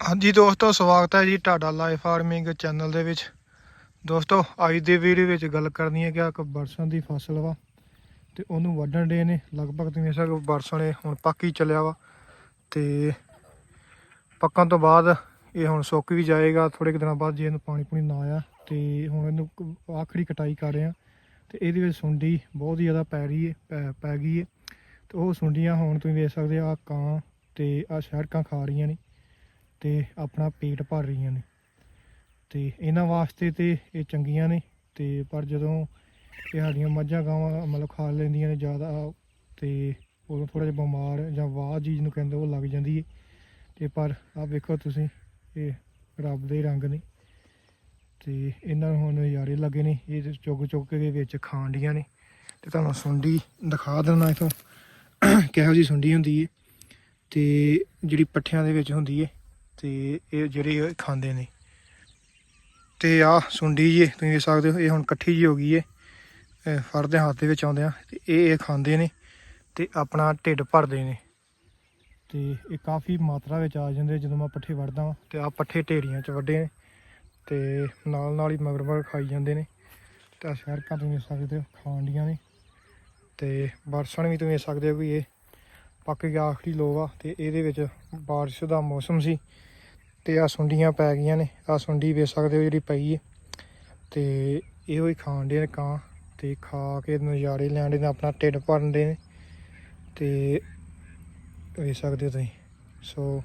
ਹਾਂਜੀ ਦੋਸਤੋ, ਸਵਾਗਤ ਹੈ ਜੀ ਤੁਹਾਡਾ ਲਾਈਫ ਫਾਰਮਿੰਗ ਚੈਨਲ ਦੇ ਵਿੱਚ। ਦੋਸਤੋ, ਅੱਜ ਦੀ ਵੀਡੀਓ ਵਿੱਚ ਗੱਲ ਕਰਨੀ ਹੈ ਕਿ ਇੱਕ ਬਰਸਾਂ ਦੀ ਫਸਲ ਵਾ ਤੇ ਉਹਨੂੰ ਵੱਢਣ ਦੇ ਨੇ। ਲਗਭਗ ਤੁਸੀਂ ਦੇਖ ਸਕਦੇ ਹੋ ਬਰਸਾਂ ਨੇ ਹੁਣ ਪੱਕ ਹੀ ਚੱਲਿਆ ਵਾ ਤੇ ਪੱਕਣ ਤੋਂ ਬਾਅਦ ਇਹ ਹੁਣ ਸੁੱਕ ਵੀ ਜਾਏਗਾ। ਥੋੜੇ ਕੁ ਦਿਨਾਂ ਬਾਅਦ ਜੇ ਇਹਨੂੰ ਪਾਣੀ ਪੂਣੀ ਨਾ ਆਇਆ ਤੇ ਹੁਣ ਇਹਨੂੰ ਆਖਰੀ ਕਟਾਈ ਕਰ ਰਹੇ ਆ ਤੇ ਇਹਦੇ ਵਿੱਚ ਸੁੰਡੀ ਬਹੁਤ ਹੀ ਜ਼ਿਆਦਾ ਪੈ ਰਹੀ ਹੈ ਪੈ- ਪੈ ਗਈ ਹੈ ਤੇ ਉਹ ਸੁੰਡੀਆਂ ਹੁਣ ਤੁਸੀਂ ਵੇਖ ਸਕਦੇ ਆ ਕਾਂ ਤੇ ਆ ਸ਼ਹਿਰਕਾਂ ਖਾ ਰਹੀਆਂ ਨੇ। ਤੇ ਆਪਣਾ ਪੇਟ ਭਰ ਰਹੀਆਂ ਨੇ। ਤੇ ਇਹਨਾਂ ਵਾਸਤੇ ਤੇ ਇਹ ਚੰਗੀਆਂ ਨੇ। ਤੇ ਪਰ ਜਦੋਂ ਇਹ ਸਾਡੀਆਂ ਮੱਝਾਂ ਗਾਵਾਂ ਮਤਲਬ ਖਾ ਲੈਂਦੀਆਂ ਨੇ ਜ਼ਿਆਦਾ, ਤੇ ਉਦੋਂ ਥੋੜਾ ਜਿਹਾ ਬਿਮਾਰ ਜਾਂ ਵਾਹ ਚੀਜ਼ ਨੂੰ ਕਹਿੰਦੇ ਉਹ ਲੱਗ ਜਾਂਦੀ ਹੈ ਤੇ ਪਰ ਆ ਵੇਖੋ ਤੁਸੀਂ, ਇਹ ਰੱਬ ਦੇ ਰੰਗ ਨੇ। ਤੇ ਇਹਨਾਂ ਨੂੰ ਹੁਣ ਨਜ਼ਾਰੇ ਲੱਗੇ ਨੇ। ਇਹ ਚੁੱਗ ਚੁੱਗ ਕੇ ਵਿੱਚ ਖਾਣ ਡੀਆਂ ਨੇ। ਤੇ ਤੁਹਾਨੂੰ ਸੁੰਡੀ ਦਿਖਾ ਦਿੰਦਾ ਇਥੋਂ। ਕਿਹੋ ਜੀ ਸੁੰਡੀ ਹੁੰਦੀ ਹੈ ਤੇ ਜਿਹੜੀ ਪੱਠਿਆਂ ਦੇ ਵਿੱਚ ਹੁੰਦੀ ਹੈ ਤੇ ਇਹ ਜਿਹੜੇ ਇਹ ਖਾਂਦੇ ਨੇ। ਤੇ ਆ ਸੁੰਡੀ ਜੀ, ਤੁਸੀਂ ਦੇਖ ਸਕਦੇ ਹੋ, ਇਹ ਹੁਣ ਇਕੱਠੀ ਜੀ ਹੋ ਗਈ ਏ। ਫੜਦੇ ਹੱਥ ਦੇ ਵਿੱਚ ਆਉਂਦੇ ਆ ਤੇ ਇਹ ਇਹ ਖਾਂਦੇ ਨੇ ਤੇ ਆਪਣਾ ਢਿੱਡ ਭਰਦੇ ਨੇ। ਤੇ ਇਹ ਕਾਫੀ ਮਾਤਰਾ ਵਿੱਚ ਆ ਜਾਂਦੇ ਜਦੋਂ ਮੈਂ ਪੱਠੇ ਵੜਦਾ ਹਾਂ ਤੇ ਆ ਪੱਠੇ ਢੇਰੀਆਂ ਚ ਵੱਡੇ ਨੇ, ਤੇ ਨਾਲ ਨਾਲ ਹੀ ਮਗਰ ਮਗਰ ਖਾਈ ਜਾਂਦੇ ਨੇ। ਤੇ ਆਹ ਸ਼ਹਿਰਕਾਂ ਤੁਸੀਂ ਸਕਦੇ ਹੋ ਖਾਣ ਡੀਆਂ ਨੇ। ਤੇ ਬਰਸਣ ਵੀ ਤੁਸੀਂ ਦੇਖ ਸਕਦੇ ਹੋ ਵੀ ਇਹ ਪੱਕ ਗਿਆ ਆਖਰੀ ਲੋਗ ਆ ਤੇ ਇਹਦੇ ਵਿੱਚ ਬਾਰਿਸ਼ ਦਾ ਮੌਸਮ ਸੀ ਤੇ ਆ ਸੁੰਡੀਆਂ ਪੈ ਗਈਆਂ ਨੇ। ਆ ਸੁੰਡੀ ਵੇਚ ਸਕਦੇ ਹੋ ਜਿਹੜੀ ਪਈ ਹੈ ਤੇ ਇਹੋ ਹੀ ਖਾਣ ਦੇ ਨੇ ਕਾਂ ਤੇ ਖਾ ਕੇ ਨਜ਼ਾਰੇ ਲੈਣ ਦੇ ਆਪਣਾ ਢਿੱਡ ਭਰਨ ਦੇ ਨੇ। ਤੇ ਵੇਖ ਸਕਦੇ ਹੋ ਤੁਸੀਂ। ਸੋ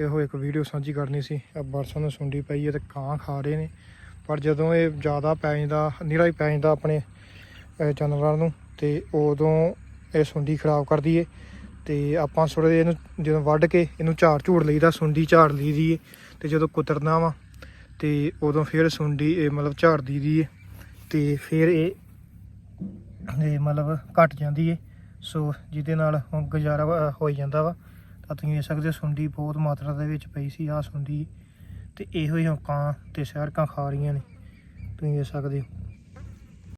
ਇਹੋ ਇੱਕ ਵੀਡੀਓ ਸਾਂਝੀ ਕਰਨੀ ਸੀ। ਆ ਬਰਸਾਂ ਨੂੰ ਸੁੰਡੀ ਪਈ ਹੈ ਤੇ ਕਾਂ ਖਾ ਰਹੇ ਨੇ। ਪਰ ਜਦੋਂ ਇਹ ਜ਼ਿਆਦਾ ਪੈ ਜਾਂਦਾ ਨੀਰਾ ਹੀ ਪੈ ਜਾਂਦਾ ਆਪਣੇ ਜਾਨਵਰਾਂ ਨੂੰ ਤੇ ਉਦੋਂ ਇਹ ਸੁੰਡੀ ਖਰਾਬ ਕਰਦੀ ਏ। ਤੇ ਆਪਾਂ ਥੋੜ੍ਹੇ ਜਿਹੇ ਇਹਨੂੰ ਜਦੋਂ ਵੱਢ ਕੇ ਇਹਨੂੰ ਝਾੜ ਝੂੜ ਲਈਦਾ, ਸੁੰਡੀ ਝਾੜ ਲਈਦੀ ਏ ਤੇ ਜਦੋਂ ਕੁਤਰਨਾ ਵਾ ਤੇ ਉਦੋਂ ਫਿਰ ਸੁੰਡੀ ਇਹ ਮਤਲਬ ਝਾੜ ਦੀਦੀ ਏ ਤੇ ਫਿਰ ਇਹ ਇਹ ਮਤਲਬ ਘਟ ਜਾਂਦੀ ਏ। ਸੋ ਜਿਹਦੇ ਨਾਲ ਹੁਣ ਗੁਜ਼ਾਰਾ ਹੋਈ ਜਾਂਦਾ ਵਾ। ਤਾਂ ਤੁਸੀਂ ਇਹ ਸਕਦੇ ਹੋ ਸੁੰਡੀ ਬਹੁਤ ਮਾਤਰਾ ਦੇ ਵਿੱਚ ਪਈ ਸੀ ਆ ਸੁੰਡੀ ਤੇ ਇਹੋ ਹੀ ਹੁਣ ਕਾਂ ਤੇ ਸ਼ਹਿਰਕਾਂ ਖਾ ਰਹੀਆਂ ਨੇ। ਤੁਸੀਂ ਇਹ ਸਕਦੇ ਹੋ।